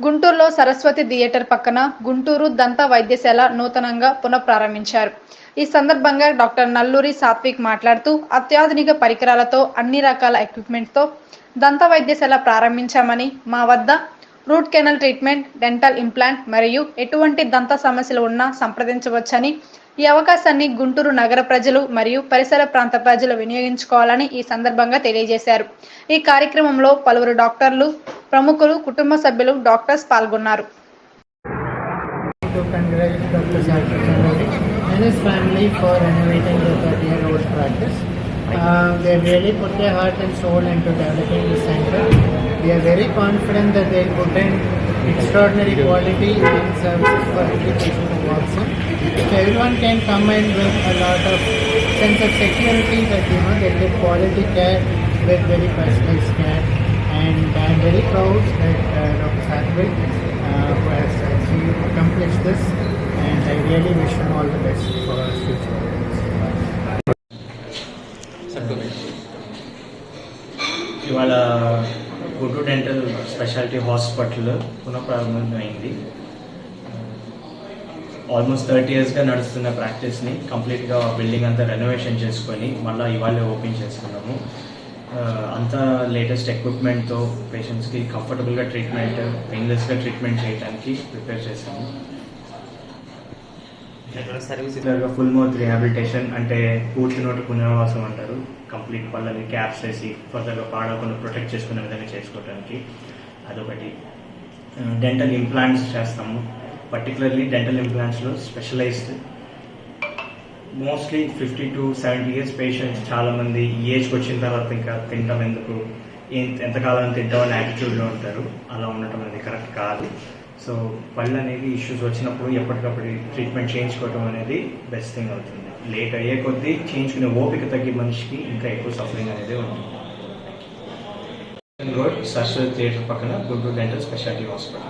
గుంటూరులో సరస్వతి థియేటర్ పక్కన గుంటూరు దంత వైద్యశాల నూతనంగా పునఃప్రారంభించారు. ఈ సందర్భంగా డాక్టర్ నల్లూరి సాత్విక్ మాట్లాడుతూ అత్యాధునిక పరికరాలతో అన్ని రకాల ఎక్విప్మెంట్తో దంత వైద్యశాల ప్రారంభించామని మా వద్ద root canal treatment dental implant మరియు ఎటువంటి దంత సమస్యలు ఉన్నా సంప్రదించవచ్చని ఈ అవకాశాన్ని గుంటూరు నగర ప్రజలు మరియు పరిసర ప్రాంత ప్రజలు వినియోగించుకోవాలని ఈ సందర్భంగా తెలియజేశారు. ఈ కార్యక్రమంలో పలువురు డాక్టర్లు ప్రముఖులు కుటుంబ సభ్యులు డాక్టర్స్ పాల్గొన్నారు. extraordinary quality and services for every patient who walks in. So everyone can come in with a lot of sense of security that you know they get quality care with very personalized care. And I'm very proud that uh, Dr. Satvik uh, who has achieved, accomplished this, and I really wish him all the best for his future. ఇవాళ గుడ్డు dental speciality hospital పునఃప్రారంభమైంది almost thirty ఇయర్స్గా నడుస్తున్న ప్రాక్టీస్ని కంప్లీట్గా building అంతా renovation చేసుకొని మళ్ళీ ఇవాళ ఓపెన్ చేసుకున్నాము. అంతా లేటెస్ట్ ఎక్విప్మెంట్తో పేషెంట్స్కి కంఫర్టబుల్గా ట్రీట్మెంట్ పెయిన్లెస్గా ట్రీట్మెంట్ చేయడానికి ప్రిపేర్ చేశాము. సర్వీస్ ఫుల్ మౌత్ రిహాబిలిటేషన్ అంటే పూర్తి నోటి పునరావాసం అంటారు. కంప్లీట్ పళ్ళని క్యాప్స్ వేసి ఫర్దర్గా పాడకుండా ప్రొటెక్ట్ చేసుకునే విధంగా చేసుకోవడానికి అదొకటి. డెంటల్ ఇంప్లాంట్స్ చేస్తాము. Particularly dental ఇంప్లాంట్స్లో specialised mostly fifty to seventy years patients చాలామంది ఈ ఏజ్కి వచ్చిన తర్వాత ఇంకా తింటాం ఎందుకు? ఎంతకాలం తింటామని యాటిట్యూడ్లో ఉంటారు. అలా ఉండటం అనేది కరెక్ట్ కాదు. సో పళ్ళు అనేది ఇష్యూస్ వచ్చినప్పుడు ఎప్పటికప్పుడు ట్రీట్మెంట్ చేయించుకోవడం అనేది బెస్ట్ థింగ్ అవుతుంది. లేట్ అయ్యే కొద్దీ చేయించుకునే ఓపిక తగ్గి మనిషికి ఇంకా ఎక్కువ సఫరింగ్ అనేది ఉంటుంది. రోడ్ సరస్వతి థియేటర్ పక్కన గుంటూరు డెంటల్ స్పెషాలిటీ హాస్పిటల్